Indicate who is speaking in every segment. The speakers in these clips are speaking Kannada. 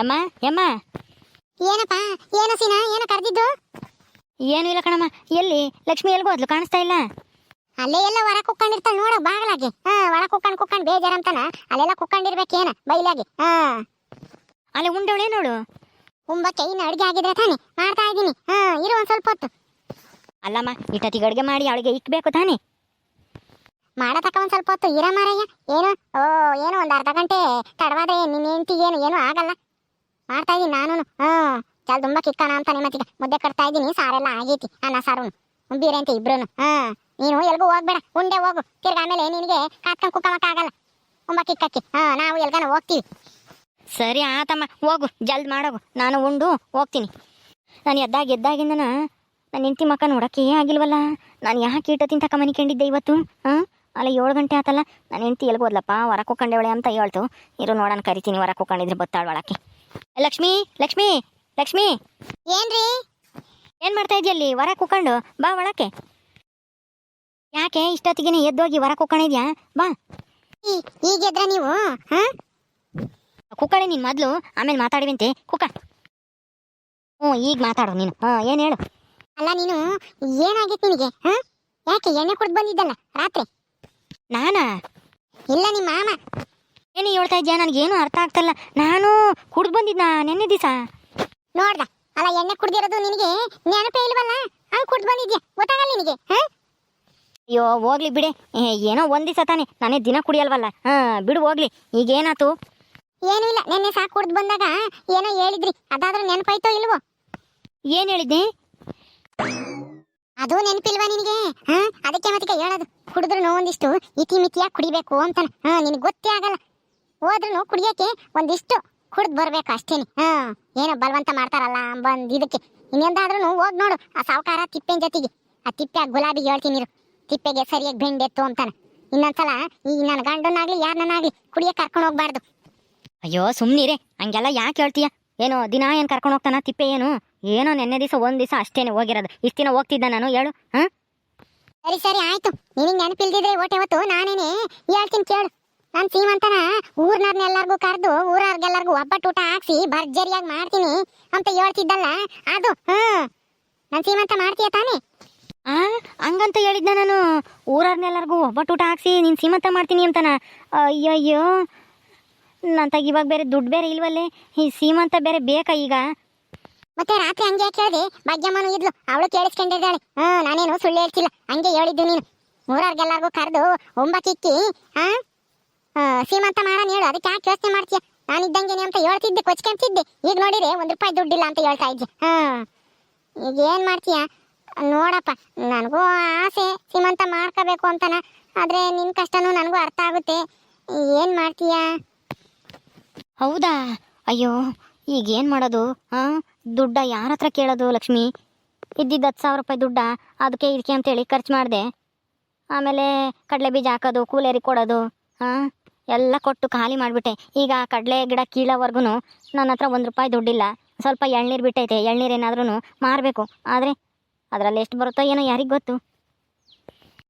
Speaker 1: ಯಮ್ಮ ಯಮ್ಮ.
Speaker 2: ಏನಪ್ಪ ಏನು ಸೀನಾ ಏನು ಕರೆದಿದ್ದು?
Speaker 1: ಏನು ಇಲ್ಲ ಕಣಮ್ಮ ಎಲ್ಲಿ? ಲಕ್ಷ್ಮಿ ಎಲ್ಗೋ ಹೋದ್ಲು ಕಾಣಿಸ್ತಾ ಇಲ್ಲ.
Speaker 2: ಅಲ್ಲೇ ಎಲ್ಲ ಹೊರ ಕುಕ್ಕೊಂಡಿರ್ತಾನ ನೋಡ ಬಾಗ್ಲಾಗಿ. ಹಾ ಹೊರ ಕುಕ್ಕಂಡ್ ಕುಕ್ಕಂಡ್ ಬೇಜಾರಂತಾನ? ಅಲ್ಲೆಲ್ಲ ಕುಕ್ಕಂಡಿರ್ಬೇಕೇನ ಬೈಲಾಗಿ? ಹಾ.
Speaker 1: ಅಲ್ಲಿ ಉಂಡವಳೆ ನೋಡು.
Speaker 2: ಉಂಬಕ್ಕೆ ಇನ್ನು ಅಡುಗೆ ಆಗಿದ್ರೆ ತಾನೆ ಮಾಡ್ತಾ ಇದ್ದೀನಿ. ಹಾ ಇರು ಒಂದ್ ಸ್ವಲ್ಪ ಹೊತ್ತು.
Speaker 1: ಅಲ್ಲಮ್ಮ ಇಟ್ಟತಿಗೆ ಅಡುಗೆ ಮಾಡಿ ಅವಳಿಗೆ ಇಕ್ಬೇಕು ತಾನೆ.
Speaker 2: ಮಾಡತಕ್ಕ ಒಂದ್ ಸ್ವಲ್ಪ ಹೊತ್ತು ಇರ ಮಾರಯ್ಯ ಏನು ಓ ಏನು ಒಂದ್ ಅರ್ಧ ಗಂಟೆ ತಡವಾದ ನಿನ್ನ ಏನು ಏನು ಆಗಲ್ಲ. ಮಾಡ್ತಾ ಇದೀನಿ ನಾನು ಹಾ ಚಲ್ ತುಂಬಾ ಕಿಕ್ಕಣ ಅಂತಾನೆ ಮತ್ತೀಗ ಮುದ್ದೆ ಕಟ್ತಾ ಇದ್ದೀನಿ ಸಾರೆಲ್ಲ ಆಗೈತಿ ಅನ್ನ ಸಾರು. ಬೀರೆ ಅಂತ ಇಬ್ರು ಹಾ, ನೀನು ಎಲ್ಗೂ ಹೋಗ್ಬೇಡ. ಉಂಡೆ ಹೋಗು. ತಿರ್ಗ ಆಮೇಲೆ ನಿನಗೆ ಕಾತ್ಕೊಂಡು ಕುಕ್ಕಮಕ್ಕ ಆಗಲ್ಲ. ತುಂಬಾ ಕಿಕ್ಕಕ್ಕೆ ಹಾ, ನಾವು ಎಲ್ಗಾನ ಹೋಗ್ತೀವಿ.
Speaker 1: ಸರಿ ಆತಮ್ಮ, ಹೋಗು. ಜಲ್ದ್ ಮಾಡೋಗು. ನಾನು ಉಂಡು, ಹೋಗ್ತೀನಿ. ನಾನು ಎದ್ದಾಗ, ಎದ್ದಾಗಿಂದನ ನನ್ನ ಹೆಂಡತಿ ಮಕ್ಕ ನೋಡಕ್ಕೆ ಆಗಿಲ್ವಲ್ಲ? ನಾನು ಯಾಕೆ ಈಟ ತಿಂತಕ ಮನಿಕೊಂಡಿದ್ದೆ ಇವತ್ತು? ಹಾಂ, ಅಲ್ಲ ಏಳು ಗಂಟೆ ಆತಲ್ಲ? ನನ್ನ ಹೆಂಡತಿ ಎಲ್ಗೋದ್ಲಪ್ಪ ಹೊರ ಕುಕ್ಕಂಡವಳೆ ಅಂತ ಹೇಳ್ತು. ಇರು ನೋಡೋಣ, ಕರಿತೀನಿ. ಹೊರ ಕುಕ್ಕೊಂಡಿದ್ರೆ ಬತ್ತಾಳ ಒಳಕ್ಕೆ ಲಕ್ಷ್ಮಿ ಲಕ್ಷ್ಮಿ ಲಕ್ಷ್ಮಿ.
Speaker 2: ಏನ್ರಿ?
Speaker 1: ಏನು ಮಾಡ್ತಾ ಇದೆಯಲ್ಲಿ ಹೊರ ಕುಕ್ಕೊಂಡು ಬಾ ಒಳಕ್ಕೆ. ಯಾಕೆ ಇಷ್ಟೊತ್ತಿಗೆ ಎದ್ದೋಗಿ ಹೊರ ಕುಕ್ಕೊಂಡಿದ್ಯಾ ಬಾ.
Speaker 2: ಈಗೆದ್ರ ನೀವು ಹಾ?
Speaker 1: ಕುಕ್ಕಳೆ ನೀನು ಮೊದಲು ಆಮೇಲೆ ಮಾತಾಡಿವಂತೆ. ಕುಕ್ಕ ಹ್ಞೂ ಈಗ ಮಾತಾಡು ನೀನು. ಹಾ ಏನು ಹೇಳು?
Speaker 2: ಅಲ್ಲ ನೀನು ಏನಾಗಿತ್ತು ನಿನಗೆ ಹಾ? ಯಾಕೆ ಎಣ್ಣೆ ಕುಡ್ದು ಬಂದಿದ್ದಲ್ಲ ರಾತ್ರಿ?
Speaker 1: ನಾನಾ?
Speaker 2: ಇಲ್ಲ ನಿಮ್ಮ ಮಾಮ.
Speaker 1: ಏನು ಹೇಳ್ತಾ ಇದ್ಯಾ? ನನಗೇನು ಅರ್ಥ ಆಗ್ತಲ್ಲ. ನಾನು ಕುಡ್ದು ಬಂದಿದ್ದ ನೆನ್ನೆ ದಿವಸ?
Speaker 2: ನೋಡ್ದ. ಅಲ್ಲ ಎಣ್ಣೆ ಕುಡ್ದಿರೋದು ನಿನಗೆ ನೆನಪೇ ಇಲ್ವಲ್ಲ? ಹಂಗ್ ಕುಡ್ದು ಬಂದಿದ್ಯಾ? ಗೊತ್ತಾಗಲ್ಲ ನಿನಗೆ ಹಾ?
Speaker 1: ಅಯ್ಯೋ ಹೋಗ್ಲಿ ಬಿಡೆ. ಏ, ಏನೋ ಒಂದ್ ದಿವಸ ತಾನೆ. ನಾನೇ ದಿನ ಕುಡಿಯಲ್ವಲ್ಲ. ಹಾ ಬಿಡು ಹೋಗ್ಲಿ. ಈಗೇನಾತು
Speaker 2: ಏನೂ ಇಲ್ಲ. ನೆನ್ನೆ ಸಾಕು ಕುಡ್ದು ಬಂದಾಗ ಏನೋ ಹೇಳಿದ್ರಿ. ಅದಾದ್ರೂ ನೆನಪಾಯ್ತೋ ಇಲ್ವೋ?
Speaker 1: ಏನ್ ಹೇಳಿದ್ದೆ?
Speaker 2: ಅದು ನೆನಪಿಲ್ವಾ ನಿನಗೆ? ಹಾ? ಅದಕ್ಕೆ ಮತ್ತೆ ಹೇಳೋದು. ಕುಡಿದ್ರು ಒಂದಿಷ್ಟು ಇತಿ ಮಿತಿಯಾಗಿ ಕುಡಿಬೇಕು ಅಂತಾನೆ. ಹಾ ನಿನಗೆ ಗೊತ್ತೇ ಆಗಲ್ಲ. ಹೋದ್ರೂ ಕುಡಿಯಕ್ಕೆ ಒಂದಿಷ್ಟು ಕುಡ್ದು ಬರ್ಬೇಕು ಅಷ್ಟೇನೆ. ಹಾ ಏನೋ ಬಲವಂತ ಮಾಡ್ತಾರಲ್ಲ ಬಂದ್ ಇದಕ್ಕೆ. ಇನ್ನೆಂದಾದ್ರೂ ಹೋಗ್ ನೋಡು ಆ ಸಾವುಕಾರ ತಿಪ್ಪೆನ್ ಜೊತೆಗೆ. ಆ ತಿಪ್ಪೆ ಗುಲಾಬಿಗೆ ಹೇಳ್ತೀನಿ ತಿಪ್ಪೆಗೆ ಸರಿಯಾಗಿ ಬೆಂಡೆತ್ತು ಅಂತಾನೆ. ಇನ್ನೊಂದ್ಸಲ ಈ ನನ್ನ ಗಂಡನಾಗ್ಲಿ ಯಾರನ್ನಾಗ್ಲಿ ಕುಡಿಯಕ್ಕೆ ಕರ್ಕೊಂಡು ಹೋಗ್ಬಾರ್ದು.
Speaker 1: ಅಯ್ಯೋ ಸುಮ್ಮನಿರೆ ಹಂಗೆಲ್ಲ ಯಾಕೆ ಹೇಳ್ತೀಯ? ಏನೋ ದಿನ ಏನು ಕರ್ಕೊಂಡು ಹೋಗ್ತಾನ ತಿಪ್ಪೆ ಏನು? ಏನೋ ನೆನ್ನೆ ದಿವಸ ಒಂದು ದಿವಸ ಅಷ್ಟೇನೆ ಹೋಗಿರೋದು. ಇಷ್ಟು ದಿನ ಹೋಗ್ತಿದ್ದ ನಾನು ಹೇಳು ಹಾಂ?
Speaker 2: ಸರಿ ಸರಿ ಆಯ್ತು. ನಿನಗೆ ನೆನಪಿಲ್ದಿದ್ರೆ ಓಟೆ ಹೊತ್ತು ನಾನೇನೆ ಹೇಳ್ತೀನಿ ಕೇಳು. ನಾನು ಸೀಮಂತನ ಊರ್ನವ್ರನ್ನೆಲ್ಲರಿಗೂ ಕರೆದು ಊರವ್ರಿಗೆಲ್ಲರಿಗೂ ಒಬ್ಬಟ್ಟು ಊಟ ಹಾಕ್ಸಿ ಭರ್ಜರಿಯಾಗಿ ಮಾಡ್ತೀನಿ ಅಂತ ಹೇಳ್ತಿದ್ದಲ್ಲ ಅದು ಹ್ಮ್. ನಾನು ಸೀಮಂತ ಮಾಡ್ತೀಯ ತಾನೇ?
Speaker 1: ಆ ಹಂಗಂತ ಹೇಳಿದ್ನ ನಾನು. ಊರವ್ರನ್ನೆಲ್ಲರಿಗೂ ಒಬ್ಬಟ್ಟು ಊಟ ಹಾಕ್ಸಿ ನೀನು ಸೀಮಂತ ಮಾಡ್ತೀನಿ ಅಂತನ. ಅಯ್ಯಯ್ಯೋ. ನಂತಾಗ ಇವಾಗ ಬೇರೆ ದುಡ್ಡು ಬೇರೆ ಇಲ್ವಲ್ಲೇ? ಈ ಸೀಮಂತ ಬೇರೆ ಬೇಕಾ ಈಗ?
Speaker 2: ಮತ್ತೆ ರಾತ್ರಿ ಹಂಗೆ ಕೇಳಿದೆ ಭಾಗ್ಯಮ್ಮನು ಇದ್ಲು ಅವಳು ಕೇಳಿಸ್ಕೊಂಡಿದ್ದಾಳೆ. ಹ್ಮ್ ನಾನೇನು ಸುಳ್ಳು ಹೇಳ್ತಿಲ್ಲ ಹಂಗೆ ಹೇಳಿದ್ದು ನೀನು. ಊರವ್ರಿಗೆಲ್ಲರಿಗೂ ಕರೆದು ಒಂಬಕ್ಕಿಕ್ಕಿ ಹಾ? ಆ, ಸೀಮಂತ ಮಾಡೋಣ ಹೇಳು ಅದಕ್ಕೆ ಯಾಕೆ ಯೋಚನೆ ಮಾಡ್ತೀಯ? ನಾನು ಇದ್ದಂಗೆನೆ ಅಂತ ಹೇಳ್ತಿದ್ದೆ ಕೊಚ್ಕೊಂತಿದ್ದೆ ಈಗ ನೋಡಿರೆ ಒಂದು ರೂಪಾಯಿ ದುಡ್ಡಿಲ್ಲ ಅಂತ ಹೇಳ್ತಾ ಇದ್ದೆ. ಹಾಂ. ಈಗ ಏನು ಮಾಡ್ತೀಯ? ನೋಡಪ್ಪ ನನಗೂ ಆಸೆ ಸೀಮಂತ ಮಾಡ್ಕೋಬೇಕು ಅಂತನ ಆದರೆ ನಿನ್ನ ಕಷ್ಟನೂ ನನಗೂ ಅರ್ಥ ಆಗುತ್ತೆ. ಏನು ಮಾಡ್ತೀಯ?
Speaker 1: ಹೌದಾ? ಅಯ್ಯೋ ಈಗ ಏನು ಮಾಡೋದು? ಹಾಂ ದುಡ್ಡ ಯಾರ ಹತ್ರ ಕೇಳೋದು ಲಕ್ಷ್ಮಿ? ಇದ್ದಿದ್ದು ಹತ್ತು ಸಾವಿರ ರೂಪಾಯಿ ದುಡ್ಡ ಅದಕ್ಕೆ ಇದಕ್ಕೆ ಅಂತೇಳಿ ಖರ್ಚು ಮಾಡಿದೆ. ಆಮೇಲೆ ಕಡಲೆ ಬೀಜ ಹಾಕೋದು ಕೂಲೇರಿ ಕೊಡೋದು ಹಾಂ ಎಲ್ಲ ಕೊಟ್ಟು ಖಾಲಿ ಮಾಡಿಬಿಟ್ಟೆ. ಈಗ ಕಡಲೆ ಗಿಡ ಕೀಳೋವರೆಗೂ ನನ್ನ ಹತ್ರ ಒಂದು ರೂಪಾಯಿ ದುಡ್ಡಿಲ್ಲ. ಸ್ವಲ್ಪ ಎಳ್ನೀರು ಬಿಟ್ಟೈತೆ. ಎಳ್ನೀರು ಏನಾದ್ರೂ ಮಾರಬೇಕು. ಆದರೆ ಅದರಲ್ಲಿ ಎಷ್ಟು ಬರುತ್ತೋ ಏನೋ ಯಾರಿಗೆ ಗೊತ್ತು.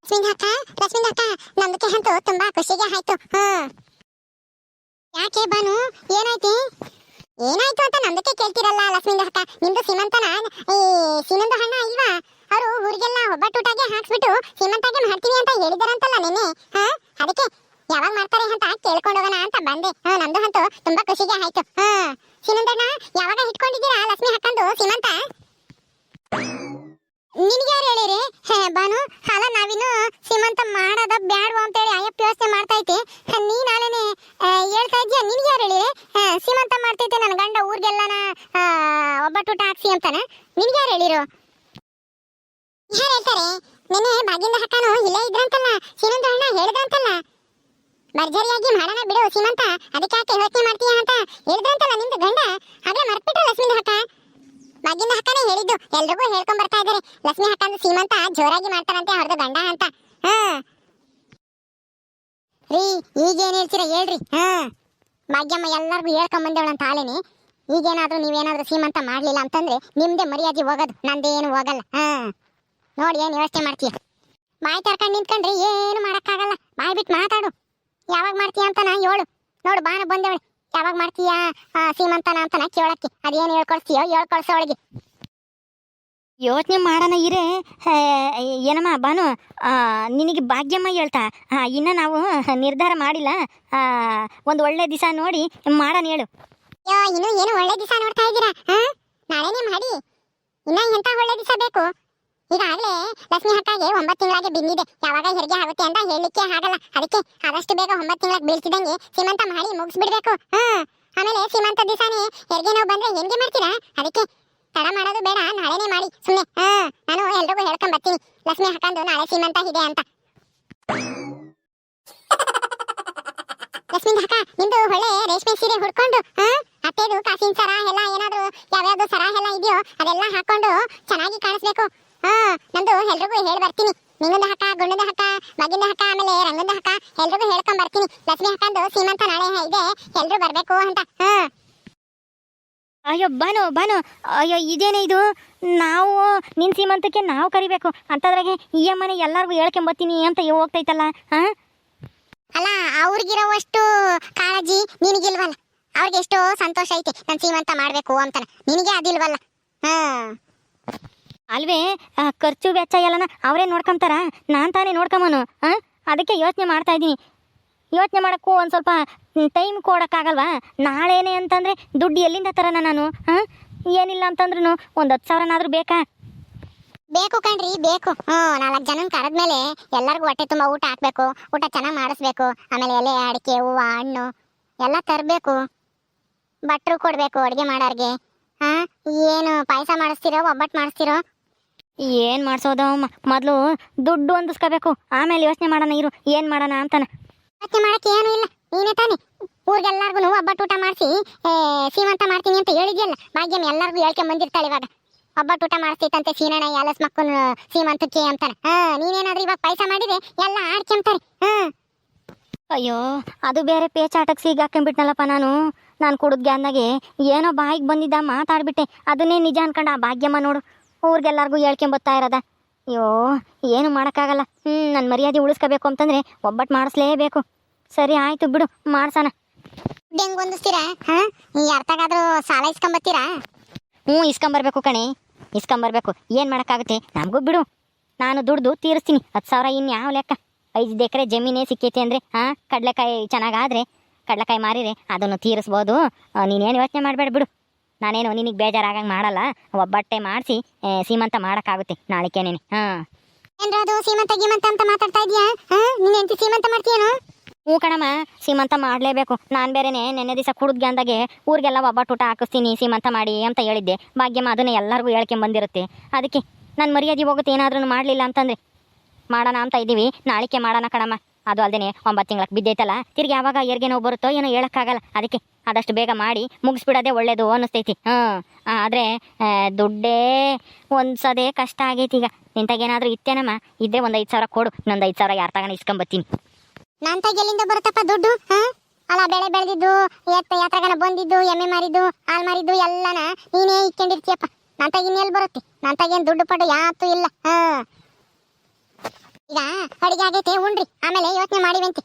Speaker 2: ಲಕ್ಷ್ಮೀ ಅಕ್ಕ ಲಕ್ಷ್ಮೀ ಅಕ್ಕ ನಂದಕ್ಕೆ ಅಂತೂ ತುಂಬಾ ಖುಷಿಗೆ ಆಯ್ತು. ಹ್ಮ್. ಯಾಕೆ ಬಾನು ಏನಾಯ್ತಿ? ಏನಾಯ್ತು ಅಂತ ನಂಬಿಕೆ ಕೇಳ್ತಿರಲ್ಲ ಲಕ್ಷ್ಮೀ ಅಕ್ಕ. ನಿಮ್ದು ಸೀಮಂತನ, ಈ ಸೀನಂದು ಹಣ ಇಲ್ವಾ? ಅವರು ಊರಿಗೆಲ್ಲ ಒಬ್ಬಟ್ಟೂಟಾಗೆ ಹಾಕ್ಸ್ಬಿಟ್ಟು ಸೀಮಂತಾಗೆ ಮಾಡ್ತೀವಿ ಅಂತ ಹೇಳಿದಾರಂತಲ್ಲ ನೆನ್ನೆ. ಹಾ? ಅದಕ್ಕೆ ಯಾವಾಗ ಮಾಡ್ತಾರೆ ಅಂತ ಕೇಳ್ಕೊಂಡು ಹೋಗೋಣ ಅಂತ ಬಂದೆ. ಹಾ ನಮ್ದು ಅಂತೂ ತುಂಬಾ ಖುಷಿಗೆ ಆಯ್ತು. ಹಾ ಸೀನಂದಣ್ಣ ಯಾವಾಗ ಇಟ್ಕೊಂಡಿದ್ದೀರಾ? ಲಕ್ಷ್ಮಿ ಹಾಕೊಂಡು ಸೀಮಂತ? ನಿನ್ಗೆ ಯಾರು ಹೇಳಿರಿ? ಬಾನು ಅಲ್ಲ, ನಾವಿನ್ನು ಸೀಮಂತ ಮಾಡೋದ ಬ್ಯಾಡ್ವಾ ಅಂತೇಳಿ ಅಯ್ಯಪ್ಪ ಯೋಚನೆ ಮಾಡ್ತಾ ಐತಿ ನೀನ್ ನಾಳೆನೆ ಹೇಳ್ತಾ ಇದ್ಯಾ ನಿನ್ಗೆ ಯಾರು ಹೇಳಿರಿ? ಸೀಮಂತ ಮಾಡ್ತೈತೆ ನನ್ನ ಗಂಡ, ಊರಿಗೆಲ್ಲನ ಟೂಟ ಹಾಕ್ಸಿ ಅಂತಾನೆ. ನಿನ್ಗೆ ಯಾರು ಹೇಳಿರು? ಯಾರು ಹೇಳ್ತಾರೆ? ನೆನ್ನೆ ಬಾಗಿಂದ ಹಕ್ಕನು ಇಲ್ಲೇ ಇದ್ರಂತಲ್ಲ ಸೀಮಂತ ಅಣ್ಣ ಹೇಳ್ದಂತಲ್ಲ. ಭರ್ಜರಿಯಾಗಿ ಮಾಡೋಣ ಬಿಡು, ಸೀಮಂತ. ಅದಕ್ಕೆ ಯಾಕೆ ಯೋಚನೆ ಮಾಡ್ತೀಯ ಅಂತ ಹೇಳ್ದಂತಲ್ಲ ನಿಮ್ದು ಗಂಡ? ಹಾಗೆ ಮರ್ತ್ಬಿಟ್ಟ ಲಕ್ಷ್ಮಿ ಹಕ್ಕ ಮಗಿನ ಹಕ್ಕನೇ ಹೇಳಿದ್ದು. ಎಲ್ರಿಗೂ ಹೇಳ್ಕೊಂಡ್ ಬರ್ತಾ ಇದಾರೆ ಲಕ್ಷ್ಮಿ ಹಕ್ಕಂದು ಸೀಮಂತ ಜೋರಾಗಿ ಮಾಡ್ತಾರಂತೆ ಅವ್ರದ್ದು ಗಂಡ ಅಂತ. ಹಾ. ರೀ, ಈಗೇನ್ ಹೇಳ್ತೀರಾ ಹೇಳ್ರಿ. ಹಾ. ಭಾಗ್ಯಮ್ಮ ಎಲ್ಲರಿಗೂ ಹೇಳ್ಕೊಂಡ್ ಅಂತ ಆಲೇನೆ ಈಗೇನಾದ್ರೂ ನೀವೇನಾದ್ರೂ ಸೀಮಂತ ಮಾಡ್ಲಿಲ್ಲ ಅಂತಂದ್ರೆ ನಿಮ್ದೇ ಮರ್ಯಾದೆ ಹೋಗೋದು, ನಂದೇನು ಹೋಗಲ್ಲ. ಹಾ. ನೋಡಿ ಏನ್ ಯೋಚನೆ ಮಾಡ್ತೀಯ. ಬಾಯಿ ನಿಂತ್ಕೊಂಡ್ರಿ ನಿಂತ್ಕೊಂಡ್ರೆ ಏನು ಮಾಡಕ್ಕಾಗಲ್ಲ. ಬಾಯ್ ಬಿಟ್ಟು ಮಾತಾಡು. ಯಾವಾಗ ಮಾಡ್ತೀಯ ಅಂತ ನಾ ಹೇಳು. ನೋಡು ಬಾನ ಬಂದವಳೆ. ಯಾವಾಗ ಮಾಡ್ತೀಯಾ ಸೀಮಂತನ ಅಂತನ ಕೇಳಕ್ಕೆ. ಅದೇನು ಹೇಳ್ಕೊಳ್ತೀಯೋ ಹೇಳ್ಕೊಳ್ಸೋ ಅವಳಿಗೆ.
Speaker 1: ಯೋಚನೆ ಮಾಡೋಣ ಇರೇ ಏನಮ್ಮ ಬಾನು ನಿನಗೆ ಭಾಗ್ಯಮ್ಮ ಹೇಳ್ತಾ. ಇನ್ನು ನಾವು ನಿರ್ಧಾರ ಮಾಡಿಲ್ಲ. ಒಂದು ಒಳ್ಳೆ ದಿವಸ ನೋಡಿ ಮಾಡೋಣ ಹೇಳು.
Speaker 2: ಅಯ್ಯೋ ಇನ್ನು ಏನು ಒಳ್ಳೆ ದಿವಸ ನೋಡ್ತಾ ಇದ್ದೀರಾ ನಾಳೆನೇ ಮಾಡಿ ಇನ್ನ ಎಂತ ಒಳ್ಳೆ ದಿವಸ ಬೇಕು? ಈಗಾಗಲೇ ಲಕ್ಷ್ಮಿ ಹಕ್ಕಾಗೆ ಒಂಬತ್ತು ತಿಂಗಳಿಗೆ ಬಿಂದಿದೆ ಯಾವಾಗ ಹೆರಿಗೆ ಆಗುತ್ತೆ ಅಂತ ಹೇಳಲಿಕ್ಕೆ ಆಗಲ್ಲ. ಅದಕ್ಕೆ ಆದಷ್ಟು ಬೇಗ ಒಂಬತ್ತು ತಿಂಗಳಿಗೆ ಬೀಳ್ತಿದಂಗೆ ಸೀಮಂತ ಮಾಡಿ ಮುಗಿಸ್ಬಿಡ್ಬೇಕು. ಹಾ ಆಮೇಲೆ ಸೀಮಂತ ದಿವಸನೇ ಹೆರಿಗೆ ನೋವು ಬಂದ್ರೆ ಹೆಂಗೆ ಮಾಡ್ತೀರಾ? ಅದಕ್ಕೆ ತಡ ಮಾಡೋದು ಬೇಡ. ನಾಳೆನೇ ಮಾಡಿ. ಸುಮ್ಮನೆ ಹಾ ನಾನು ಎಲ್ರಿಗೂ ಹೇಳ್ಕೊಂಡ್ ಬರ್ತೀನಿ. ಲಕ್ಷ್ಮಿ ಹಕ್ಕಂದು ನಾಳೆ ಸೀಮಂತ ಇದೆ ಅಂತ. ಲಕ್ಷ್ಮಿ ಹಾಕಾ ನಿಂದು ಒಳ್ಳೆ ರೇಷ್ಮೆ ಸೀರೆ ಹುಡ್ಕೊಂಡು ಹಾ ಅತ್ತೆದು ಕಾಸಿನ ಸರ ಎಲ್ಲ ಏನಾದ್ರು ಯಾವ್ಯಾವ್ದು ಸರ ಎಲ್ಲ ಇದೆಯೋ ಅದೆಲ್ಲ ಹಾಕೊಂಡು ಚೆನ್ನಾಗಿ ಕಾಣಿಸ್ಬೇಕು. ಹಾ ನಂದು ಎಲ್ರಿಗೂ ಹೇಳಿ ಬರ್ತೀನಿ. ನಿಂಗಂದ ಹಕ್ಕ ಗುಂಡದ ಹಕ್ಕ ಮಗಿಂದ ಹಕ್ಕ ಆಮೇಲೆ ರಂಗಂದ ಹಕ್ಕ ಎಲ್ರಿಗೂ ಹೇಳ್ಕೊಂಡ್ ಬರ್ತೀನಿ. ಲಕ್ಷ್ಮಿ ಹಕ್ಕಂದು ಸೀಮಂತ ನಾಳೆ ಇದೆ ಎಲ್ರು ಬರ್ಬೇಕು ಅಂತ. ಹಾ.
Speaker 1: ಅಯ್ಯೋ ಬನು ಬನು. ಅಯ್ಯೋ ಇದೇನೇ ಇದು? ನಾವು ನಿನ್ ಸೀಮಂತಕ್ಕೆ ನಾವು ಕರಿಬೇಕು. ಅಂತದ್ರಾಗೆ ಈ ಅಮ್ಮನೆ ಎಲ್ಲರಿಗೂ ಹೇಳ್ಕೊಂಬತ್ತೀನಿ ಅಂತ ಹೋಗ್ತೈತಲ್ಲ ಹಾಂ?
Speaker 2: ಅಲ್ಲ ಅವ್ರಿಗಿರೋವಷ್ಟು ಕಾಳಜಿ ನಿನಗಿಲ್ವಲ್ಲ? ಅವ್ರಿಗೆ ಎಷ್ಟೋ ಸಂತೋಷ ಐತೆ ನನ್ ಸೀಮಂತ ಮಾಡಬೇಕು ಅಂತಾನೆ. ನಿನಗೆ ಅದಿಲ್ವಲ್ಲ? ಹಾ.
Speaker 1: ಅಲ್ವೇ ಖರ್ಚು ವೆಚ್ಚ ಎಲ್ಲನ ಅವರೇ ನೋಡ್ಕೊಂತಾರ ನಾನು ತಾನೇ ನೋಡ್ಕೊಂಬನು ಹಾಂ ಅದಕ್ಕೆ ಯೋಚನೆ ಮಾಡ್ತಾ ಇದ್ದೀನಿ. ಯೋಚನೆ ಮಾಡೋಕ್ಕೂ ಒಂದು ಸ್ವಲ್ಪ ಟೈಮ್ ಕೊಡೋಕ್ಕಾಗಲ್ವಾ? ನಾಳೆನೇ ಅಂತಂದರೆ ದುಡ್ಡು ಎಲ್ಲಿಂದ ತರೋಣ ನಾನು ಹಾಂ ಏನಿಲ್ಲ ಅಂತಂದ್ರೂ ಒಂದು ಹತ್ತು ಸಾವಿರನಾದ್ರೂ ಬೇಕಾ?
Speaker 2: ಬೇಕು ಕಣ್ರಿ, ಬೇಕು. ಹ್ಮ್ ನಾಲ್ಕು ಜನ ಕರೆದ್ಮೇಲೆ ಎಲ್ಲರಿಗೂ ಹೊಟ್ಟೆ ತುಂಬಾ ಊಟ ಹಾಕಬೇಕು, ಊಟ ಚೆನ್ನಾಗಿ ಮಾಡಿಸ್ಬೇಕು, ಆಮೇಲೆ ಎಲೆ, ಅಡಿಕೆ, ಹೂವು, ಹಣ್ಣು ಎಲ್ಲ ತರಬೇಕು. ಭಟ್ರು ಕೊಡಬೇಕು ಅಡುಗೆ ಮಾಡೋರಿಗೆ. ಹಾ ಏನು ಪಾಯಸ ಮಾಡಿಸ್ತಿರೋ ಒಬ್ಬಟ್ಟು ಮಾಡಿಸ್ತಿರೋ
Speaker 1: ಏನು ಮಾಡ್ಸೋದ ಮೊದ್ಲು ದುಡ್ಡು ಹೊಂದಿಸ್ಕೋಬೇಕು. ಆಮೇಲೆ ಯೋಚನೆ ಮಾಡೋಣ ಇರು. ಏನು ಮಾಡೋಣ ಅಂತಾನೆ.
Speaker 2: ಯೋಚನೆ ಮಾಡಕ್ಕೆ ಏನು ಇಲ್ಲ. ನೀನೇ ತಾನೆ. ಊರಿಗೆಲ್ಲರಿಗೂ ಒಬ್ಬಟ್ಟು ಊಟ ಮಾಡಿಸಿ ಸೀಮಂತ ಮಾಡ್ತೀನಿ ಅಂತ ಹೇಳಿದ್ಯಲ್ಲ? ಭಾಗ್ಯಮ್ಮ ಎಲ್ಲರಿಗೂ ಹೇಳ್ಕೊಂಡ್ ಬಂದಿರ್ತಾಳೆ ಇವಾಗ. ಒಬ್ಬಟ್ಟು ಊಟ ಮಾಡಿಸ್ತೈತಂತೆ ಸೀನಣ್ಣ ಎಲಸ್ ಮಕ್ಕಳು ಸೀಮಂತಕ್ಕೆ ಅಂತಾನೆ ಹಾ ನೀನೇನಾದ್ರೂ ಇವಾಗ ಪಾಯಸ ಮಾಡಿದ್ರೆ ಎಲ್ಲ ಆಡ್ಕೊಂತಾರೆ ಹಾ.
Speaker 1: ಅಯ್ಯೋ ಅದು ಬೇರೆ ಪೇಚಾಟಕ್ಕೆ ಸಿಗಾಕೊಂಡ್ಬಿಟ್ನಲ್ಲಪ್ಪ ನಾನು. ನಾನು ಕುಡಿದ್ಗೆ ಅಂದಾಗೆ ಏನೋ ಬಾಯಿಗೆ ಬಂದಿದ್ದ ಮಾತಾಡ್ಬಿಟ್ಟೆ. ಅದನ್ನೇ ನಿಜ ಅನ್ಕೊಂಡ ಆ ಭಾಗ್ಯಮ್ಮ ನೋಡು. ಊರಿಗೆಲ್ಲರಿಗೂ ಹೇಳ್ಕೊಂಬತ್ತಾ ಇರೋದ. ಅಯ್ಯೋ ಏನು ಮಾಡೋಕ್ಕಾಗಲ್ಲ. ಹ್ಞೂ ನನ್ನ ಮರ್ಯಾದೆ ಉಳಿಸ್ಕೋಬೇಕು ಅಂತಂದರೆ ಒಬ್ಬಟ್ಟು ಮಾಡಿಸ್ಲೇಬೇಕು. ಸರಿ ಆಯಿತು ಬಿಡು ಮಾಡ್ಸೋಣ.
Speaker 2: ದುಡ್ಡು ಹೆಂಗ್ ಹೊಂದಿಸ್ತೀರಾ? ಹಾಂ? ಅರ್ಥಗಾದ್ರೂ ಸಾಲ ಇಸ್ಕೊಂಬತ್ತೀರಾ?
Speaker 1: ಹ್ಞೂ ಇಸ್ಕೊಂಬರ್ಬೇಕು ಕಣೆ. ಇಸ್ಕೊಂಬರ್ಬೇಕು. ಏನು ಮಾಡೋಕ್ಕಾಗುತ್ತೆ? ನಮಗೂ ಬಿಡು. ನಾನು ದುಡ್ದು ತೀರಿಸ್ತೀನಿ. ಹತ್ತು ಸಾವಿರ ಇನ್ನು ಯಾವ ಲೆಕ್ಕ? ಐದು ಎಕರೆ ಜಮೀನೇ ಸಿಕ್ಕೈತೆ ಅಂದರೆ ಹಾಂ ಕಡಲೆಕಾಯಿ ಚೆನ್ನಾಗಾದರೆ ಕಡಲೆಕಾಯಿ ಮಾರಿರೆ ಅದನ್ನು ತೀರಿಸ್ಬೋದು. ನೀನೇನು ಯೋಚನೆ ಮಾಡಬೇಡ ಬಿಡು. ನಾನೇನು ನಿನಗೆ ಬೇಜಾರಾಗಂಗೆ ಮಾಡಲ್ಲ. ಒಬ್ಬಟ್ಟೆ ಮಾಡಿಸಿ ಸೀಮಂತ ಮಾಡೋಕ್ಕಾಗುತ್ತೆ. ನಾಳಿಕೇನೇನೆ ಹಾಂ.
Speaker 2: ಏನ್ರ ಅದು ಸೀಮಂತ ಗೀಮಂತ ಅಂತ ಮಾತಾಡ್ತಾ ಇದೀಯಾ? ಹಾ? ನಿನ್ನ ಹೆಂಡತಿ ಸೀಮಂತ ಮಾಡ್ತೀಯೇನು?
Speaker 1: ಹ್ಞೂ ಕಣಮ್ಮ ಸೀಮಂತ ಮಾಡಲೇಬೇಕು. ನಾನು ಬೇರೆನೆ ನೆನ್ನೆ ದಿವಸ ಕುಡಿದ್ಗೆ ಅಂದಾಗೆ ಊರಿಗೆಲ್ಲ ಒಬ್ಬಟ್ಟು ಊಟ ಹಾಕಿಸ್ತೀನಿ ಸೀಮಂತ ಮಾಡಿ ಅಂತ ಹೇಳಿದ್ದೆ. ಭಾಗ್ಯಮ್ಮ ಅದನ್ನೇ ಎಲ್ಲರಿಗೂ ಹೇಳ್ಕೊಂಬಂದಿರುತ್ತೆ ಅದಕ್ಕೆ ನಾನು ಮರ್ಯಾದಿ ಹೋಗುತ್ತೆ ಏನಾದ್ರೂ ಮಾಡಲಿಲ್ಲ ಅಂತಂದರೆ. ಮಾಡೋಣ ಅಂತ ಇದ್ದೀವಿ. ನಾಳಿಕೆ ಮಾಡೋಣ ಕಣಮ್ಮ. ಅದು ಅಲ್ಲದೆ ಒಂಬತ್ತು ತಿಂಗ್ಳಕ್ಕೆ ಬಿದ್ದೈತಲ್ಲ, ತಿರ್ಗಿ ಯಾವಾಗ ಏರ್ಗೆ ನೋವು ಬರುತ್ತೋ ಏನೋ ಹೇಳೋಕ್ಕಾಗಲ್ಲ. ಅದಕ್ಕೆ ಆದಷ್ಟು ಬೇಗ ಮಾಡಿ ಮುಗಿಸ್ಬಿಡೋದೇ ಒಳ್ಳೇದು ಅನ್ನಿಸ್ತೈತಿ. ಹಾಂ ಆದರೆ ದುಡ್ಡೇ ಒಂದ್ಸದೇ ಕಷ್ಟ ಆಗೈತಿ ಈಗ. ನಿಂತಾಗೇನಾದರೂ ಇತ್ತೇನಮ್ಮ? ಇದ್ದೇ ಒಂದು ಐದು ಸಾವಿರ ಕೊಡು. ಇನ್ನೊಂದು ಐದು ಸಾವಿರ ಯಾರು ತಗೊಂಡು ಇಸ್ಕೊಂಬತ್ತೀನಿ.
Speaker 2: ನಾನ್ ತಾಗ ಎಲ್ಲಿಂದ ಬರುತ್ತಪ್ಪ ದುಡ್ಡು? ಹಾ? ಅಲ್ಲ, ಬೆಳೆ ಬೆಳೆದಿದ್ದು, ಎತ್ತ ಯಾತ್ರಗನ ಬಂದಿದ್ದು, ಎಮ್ಮೆ ಮಾರಿದ್ದು, ಹಾಲು ಮಾರಿದ್ದು ಎಲ್ಲನ ನೀನೇ ಇಕ್ಕೊಂಡಿರ್ತೀಯಪ್ಪ. ನಾನ್ ತಾಗ ಇನ್ನೆಲ್ಲಿ ಬರುತ್ತೆ? ನಾನ್ ತಾಗ ದುಡ್ಡು ಪಡ್ಡು ಯಾತು ಇಲ್ಲ. ಹಾ. ಈಗ ಅಡಿಗೆ ಆಗೈತೆ, ಉಣ್ರಿ. ಆಮೇಲೆ ಯೋಚನೆ ಮಾಡಿವಂತಿ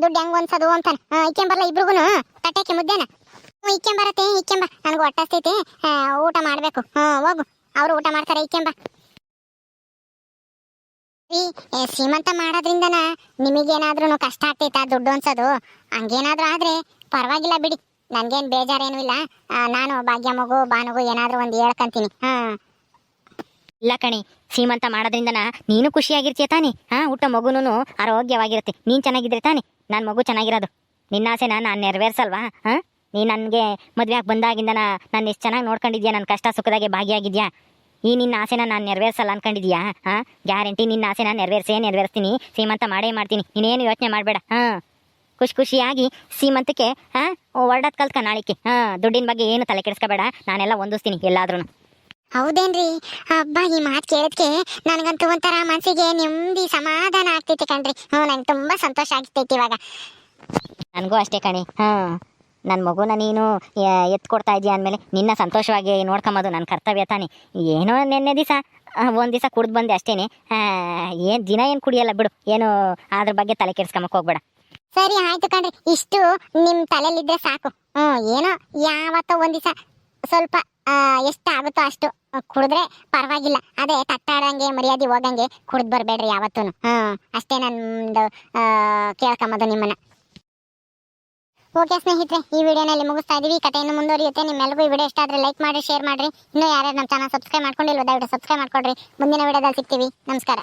Speaker 2: ದುಡ್ಡು ಹೆಂಗ್ ಒಂದ್ಸದು ಅಂತಾನೆ. ಇಕ್ಕೆಂಬರ್ಲ ಇಬ್ರಿಗೂನು ತಟ್ಟೆಕ್ಕೆ ಮುದ್ದೆನ. ಹ್ಞೂ ಇಕ್ಕೊಂಬರತ್ತೆ ನನ್ಗ ನನಗೂ ಹೊಟ್ಟಸ್ತೈತೆ ಊಟ ಮಾಡಬೇಕು. ಹ್ಮ್, ಹೋಗು. ಅವರು ಊಟ ಮಾಡ್ತಾರೆ ಇಕ್ಕೆಂಬ ಈ ಶ್ರೀಮಂತ ಮಾಡೋದ್ರಿಂದನ ನಿಮಗೇನಾದ್ರೂ ಕಷ್ಟ ಆಗ್ತೈತಾ ದುಡ್ಡು ಅನ್ಸೋದು ಹಂಗೇನಾದ್ರೂ ಆದ್ರೆ ಪರವಾಗಿಲ್ಲ ಬಿಡಿ. ನನ್ಗೇನ್ ಬೇಜಾರೇನು ಇಲ್ಲ. ನಾನು ಭಾಗ್ಯ ಮಗು ಬಾನುಗು ಏನಾದ್ರೂ ಒಂದು ಹೇಳ್ಕಂತೀನಿ. ಹಾ
Speaker 1: ಇಲ್ಲ ಕಣಿ ಸೀಮಂತ ಮಾಡೋದ್ರಿಂದನ ನೀನು ಖುಷಿಯಾಗಿರ್ತೀಯ ತಾನೆ? ಹಾ ಊಟ ಮಗುನೂ ಆರೋಗ್ಯವಾಗಿರುತ್ತೆ, ನೀನು ಚೆನ್ನಾಗಿದ್ರೆ ತಾನೆ? ನನ್ನ ಮಗು ಚೆನ್ನಾಗಿರೋದು. ನಿನ್ನ ಆಸೆನ ನಾನು ನೆರವೇರ್ಸಲ್ವಾ? ಹಾ ನೀ ನನಗೆ ಮದುವೆಯಾಗಿ ಬಂದಾಗಿಂದನ ನಾನು ಎಷ್ಟು ಚೆನ್ನಾಗಿ ನೋಡ್ಕೊಂಡಿದ್ಯಾ ನನ್ನ ಕಷ್ಟ ಸುಖದಾಗೆ ಭಾಗಿಯಾಗಿದ್ಯಾ? ಈ ನಿನ್ನ ಆಸೆನ ನಾನು ನೆರವೇರ್ಸಲ್ಲ ಅನ್ಕೊಂಡಿದ್ಯಾ? ಹಾ ಗ್ಯಾರಂಟಿ ನಿನ್ನ ಆಸೆನ ನೆರವೇರ್ಸೇ ನೆರವೇರಿಸ್ತೀನಿ ಸೀಮಂತ ಮಾಡೇ ಮಾಡ್ತೀನಿ, ನೀನೇನು ಯೋಚನೆ ಮಾಡಬೇಡ. ಹಾ ಖುಷಿ ಖುಷಿಯಾಗಿ ಸೀಮಂತಕ್ಕೆ ಹಾ ಹೊರಡೋದು ಕಲ್ತ್ಕ ನಾಳಿಕೆ ಹಾ ದುಡ್ಡಿನ ಬಗ್ಗೆ ಏನು ತಲೆ ಕೆಡಿಸ್ಕೋಬೇಡ, ನಾನೆಲ್ಲ ಹೊಂದಿಸ್ತೀನಿ ಎಲ್ಲಾದ್ರೂ
Speaker 2: ಹೌದೇನ್ರಿ? ಹಬ್ಬ ಈ ಮಾತು ಕೇಳಕ್ಕೆ ನನಗಂತೂ ಒಂಥರ ಮನ್ಸಿಗೆ ನೆಮ್ಮದಿ ಸಮಾಧಾನ ಆಗ್ತೈತೆ ಕಣ್ರಿ. ಹ್ಞೂ ನಂಗೆ ತುಂಬಾ ಸಂತೋಷ ಆಗ್ತೈತಿ ಇವಾಗ.
Speaker 1: ನನಗೂ ಅಷ್ಟೇ ಕಣಿ. ಹಾಂ ನನ್ನ ಮಗುನ ನೀನು ಎತ್ತು ಕೊಡ್ತಾ ಇದೀಯ ಅಂದಮೇಲೆ ನಿನ್ನ ಸಂತೋಷವಾಗಿ ನೋಡ್ಕೊಂಬೋದು ನನ್ನ ಕರ್ತವ್ಯ ತಾನೆ. ಏನೋ ನಿನ್ನೆ ದಿವಸ ಒಂದು ದಿವಸ ಕುಡ್ದು ಬಂದೆ ಅಷ್ಟೇನೆ. ಏನು ದಿನ ಏನು ಕುಡಿಯಲ್ಲ ಬಿಡು. ಏನು ಅದ್ರ ಬಗ್ಗೆ ತಲೆ ಕೆಡ್ಸ್ಕೊಂಬಕ್ಕೆ ಹೋಗ್ಬೇಡ.
Speaker 2: ಸರಿ ಆಯ್ತು ಕಣ್ರಿ. ಇಷ್ಟು ನಿಮ್ಮ ತಲೆಯಲ್ಲಿದ್ದರೆ ಸಾಕು. ಹ್ಞೂ ಏನೋ ಯಾವತ್ತೋ ಒಂದು ದಿವಸ ಸ್ವಲ್ಪ ಎಷ್ಟಾಗುತ್ತೋ ಅಷ್ಟು. ಕುಡಿದ್ರೆ ಪರವಾಗಿಲ್ಲ. ಅದೇ ತಟ್ಟಾಡಂಗೆ, ಮರ್ಯಾದೆ ಹೋಗಂಗೆ ಕುಡ್ದು ಬರ್ಬೇಡ್ರಿ ಯಾವತ್ತೂ ಹ್ಮ್, ಅಷ್ಟೇ ನಂದು ಕೇಳ್ಕೊಂಬದು ನಿಮ್ಮನ್ನ. ಓಕೆ ಸ್ನೇಹಿತರೆ, ಈ ವಿಡಿಯೋನಲ್ಲಿ ಮುಗಿಸ್ತಾ ಇದೀವಿ. ಈ ಕಥೆಯನ್ನು ಮುಂದುವರಿಯುತ್ತೆ. ನಿಮ್ಮೆಲ್ಲರಿಗೂ ಈ ವಿಡಿಯೋ ಇಷ್ಟ ಆದ್ರೆ ಲೈಕ್ ಮಾಡಿ, ಶೇರ್ ಮಾಡ್ರಿ. ಇನ್ನೂ ಯಾರ್ಯಾರು ನಮ್ಮ ಚಾನಲ್ ಸಬ್ಸ್ಕ್ರೈಬ್ ಮಾಡ್ಕೊಂಡಿಲ್ವ, ದಯವಿಟ್ಟು ಸಬ್ಸ್ಕ್ರೈಬ್ ಮಾಡ್ಕೊಡ್ರಿ ಮುಂದಿನ ವಿಡಿಯೋದಲ್ಲಿ ಸಿಗ್ತೀವಿ. ನಮಸ್ಕಾರ.